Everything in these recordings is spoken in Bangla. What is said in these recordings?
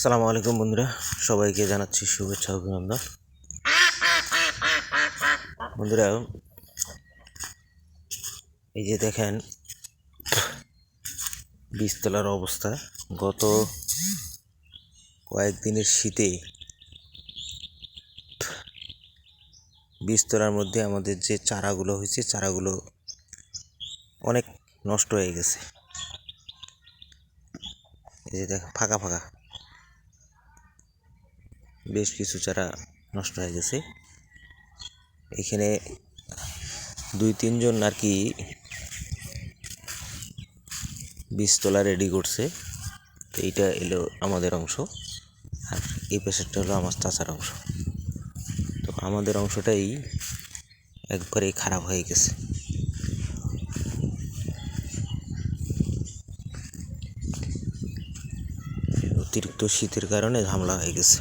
সালামু আলাইকুম বন্ধুরা, সবাইকে জানাচ্ছি শুভেচ্ছা অভিনন্দন। বন্ধুরা, এই যে দেখেন বীজতলার অবস্থা। গত কয়েকদিনের শীতে বীজতলার মধ্যে আমাদের যে চারাগুলো হয়েছে, চারাগুলো অনেক নষ্ট হয়ে গেছে। এই যে দেখ ফাঁকা ফাঁকা। বেশ কিছু চারা নষ্ট হয়ে গেছে। এখানে দুই, তিনজন আর কি বীজতলা রেডি করছে। তো এইটা এলো আমাদের অংশ, আর এই পাশেরটা হলো আমার চাচার অংশ। তো আমাদের অংশটাই একবারেই খারাপ হয়ে গেছে। অতিরিক্ত শীতের কারণে ঝামেলা হয়ে গেছে।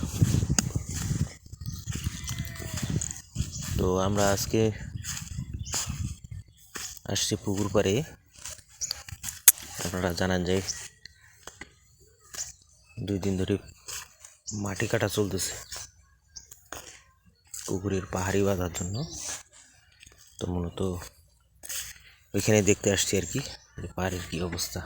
তো আমরা আজকে আসছি পুকুর পাড়ে। আপনারা জানান যে দুই দিন ধরে মাটি কাটা চলতেছে পুকুরের পাহাড়ি বাঁধার জন্য। তো মূলত ওইখানে দেখতে আসছি আর কি পাহাড়ের কী অবস্থা।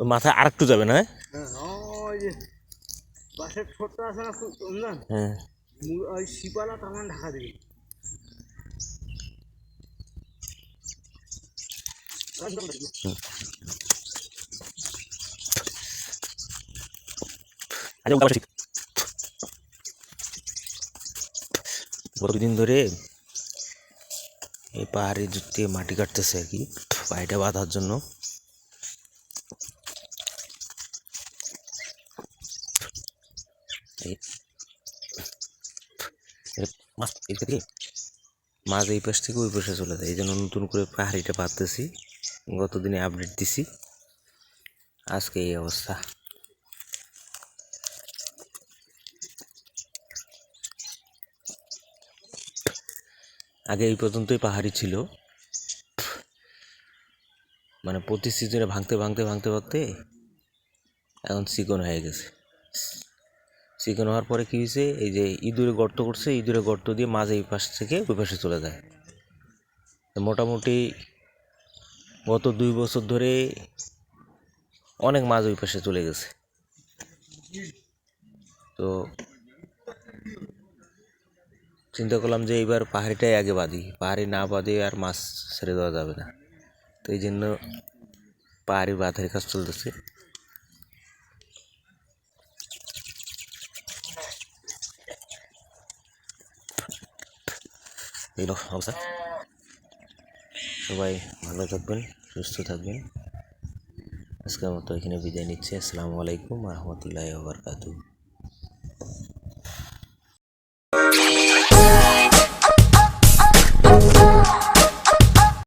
ওই মাথায় আরেকটু যাবে না হ্যাঁ, হ্যাঁ। ওই শিপালা তামান ঢাকা দিবি আচ্ছা ধরে এই পাহাড়ে যে মাটি কাটতেছে আর কি পাহাড়িটা বাঁধার জন্য এই- এর মাছ এই পাশ থেকে ওই পাশে চলে যায়। এই জন্য নতুন করে পাহাড়িটা বাঁধতেছি। গত দিনে আপডেট দিছি। আজকে এই অবস্থা। আগে এই পর্যন্তই পাহাড়ি ছিল। মানে প্রতি সিজনে ভাঙতে ভাঙতে ভাঙতে ভাঙতে এখন চিকন হয়ে গেছে। চিকন হওয়ার পরে কী হয়েছে? এই যে ইঁদুরে গর্ত করছে ইঁদুরে গর্ত দিয়ে মাছ এই পাশ থেকে ওই পাশে চলে যায়। মোটামুটি গত দুই বছর ধরে অনেক মাছ ওই পাশে চলে গেছে। তো চিন্তা করলাম যে এইবার পাহাড়িটাই আগে বাঁধি। পাহাড়ি না বাঁধে আর মাছ ছেড়ে দেওয়া যাবে না। তো এই জন্য পাহাড়ি বাঁধের কাজ চলতেছে। এই হলো অবস্থা সবাই ভালো থাকবেন সুস্থ থাকবেন আজকের মতো এখানে বিদায় নিচ্ছে আসসালামু আলাইকুম রহমতুল্লাহ বারকাতু